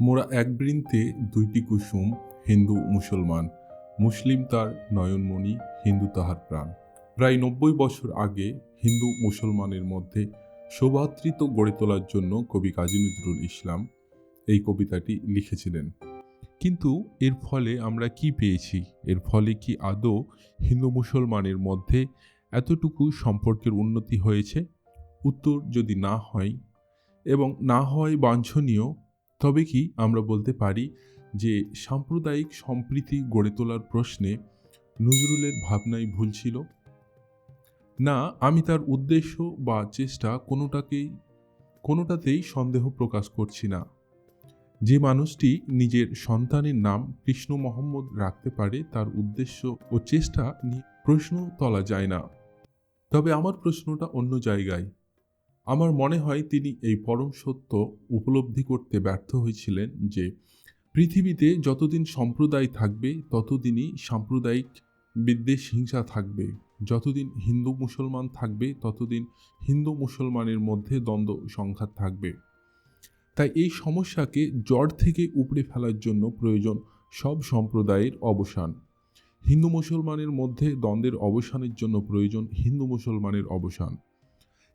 মোরা এক বৃন্তে দুইটি কুসুম, হিন্দু, মুসলমান। মুসলিম তার নয়নমণি, হিন্দু তাহার প্রাণ। প্রায় নব্বই বছর আগে হিন্দু মুসলমানের মধ্যে সৌভাতৃত্ব গড়ে তোলার জন্য কবি কাজী নজরুল ইসলাম এই কবিতাটি লিখেছিলেন। কিন্তু এর ফলে আমরা কি পেয়েছি? এর ফলে কি আদৌ হিন্দু মুসলমানের মধ্যে এতটুকু সম্পর্কের উন্নতি হয়েছে? উত্তর যদি না হয় এবং না হয় বাঞ্ছনীয় তবে কি আমরা বলতে পারি যে সাম্প্রদায়িক সম্প্রীতি গড়ে তোলার প্রশ্নে নজরুলের ভাবনাই ভুল ছিল? না, আমি তার উদ্দেশ্য বা চেষ্টা কোনোটাকেই, কোনোটাতেই সন্দেহ প্রকাশ করছি না। যে মানুষটি নিজের সন্তানের নাম কৃষ্ণ মোহাম্মদ রাখতে পারে, তার উদ্দেশ্য ও চেষ্টা নিয়ে প্রশ্ন তোলা যায় না। তবে আমার প্রশ্নটা অন্য জায়গায়। আমার মনে হয় তিনি এই পরম সত্য উপলব্ধি করতে ব্যর্থ হয়েছিলেন যে পৃথিবীতে যতদিন সম্প্রদায় থাকবে, ততদিনই সাম্প্রদায়িক বিদ্বেষ, হিংসা থাকবে। যতদিন হিন্দু মুসলমান থাকবে, ততদিন হিন্দু মুসলমানের মধ্যে দ্বন্দ্ব, সংঘাত থাকবে। তাই এই সমস্যাকে জড় থেকে উপড়ে ফেলার জন্য প্রয়োজন সব সম্প্রদায়ের অবসান। হিন্দু মুসলমানের মধ্যে দ্বন্দ্বের অবসানের জন্য প্রয়োজন হিন্দু মুসলমানের অবসান।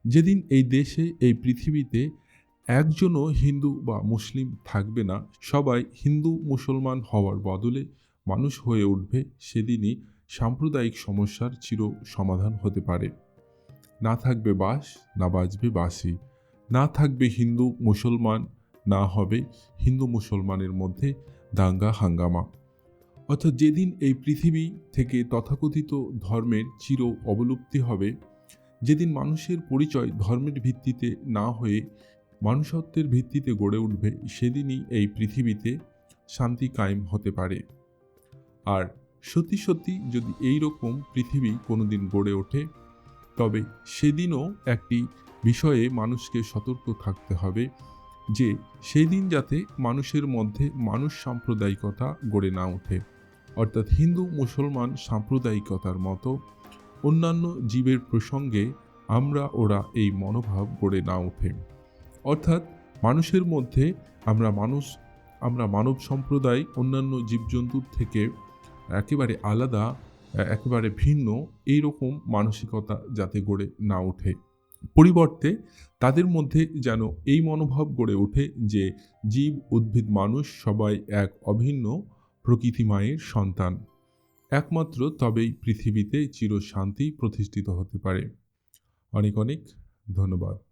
যেদিন এই দেশে, এই পৃথিবীতে একজনও হিন্দু বা মুসলিম থাকবে না, সবাই হিন্দু মুসলমান হওয়ার বদলে মানুষ হয়ে উঠবে, সেদিনই সাম্প্রদায়িক সমস্যার চির সমাধান হতে পারে। না থাকবে বাস, না বাজবে বাসি না থাকবে হিন্দু মুসলমান, না হবে হিন্দু মুসলমানের মধ্যে দাঙ্গা হাঙ্গামা। অর্থাৎ যেদিন এই পৃথিবী থেকে তথাকথিত ধর্মের চির অবলুপ্তি হবে যেদিন মানুষের পরিচয় ধর্মের ভিত্তিতে না হয়ে মানুষত্বের ভিত্তিতে গড়ে উঠবে, সেদিনই এই পৃথিবীতে শান্তি কায়েম হতে পারে। আর সত্যি সত্যি যদি এই রকম পৃথিবী কোনোদিন গড়ে ওঠে, তবে সেদিনও একটি বিষয়ে মানুষকে সতর্ক থাকতে হবে যে সেদিন যাতে মানুষের মধ্যে মানুষ সাম্প্রদায়িকতা গড়ে না ওঠে। অর্থাৎ হিন্দু, মুসলমান সাম্প্রদায়িকতার মতো অন্যান্য জীবের প্রসঙ্গে আমরা ওরা এই মনোভাব গড়ে না ওঠে। অর্থাৎ মানুষের মধ্যে আমরা মানুষ, আমরা মানব সম্প্রদায় অন্যান্য জীবজন্তুর থেকে একেবারে আলাদা, একেবারে ভিন্ন এই রকম মানসিকতা যাতে গড়ে না ওঠে। পরিবর্তে তাদের মধ্যে যেন এই মনোভাব গড়ে ওঠে যে জীব, উদ্ভিদ, মানুষ সবাই এক অভিন্ন প্রকৃতি মায়ের সন্তান। একমাত্র তবেই পৃথিবীতে চিরশান্তি প্রতিষ্ঠিত হতে পারে। অনেক অনেক ধন্যবাদ।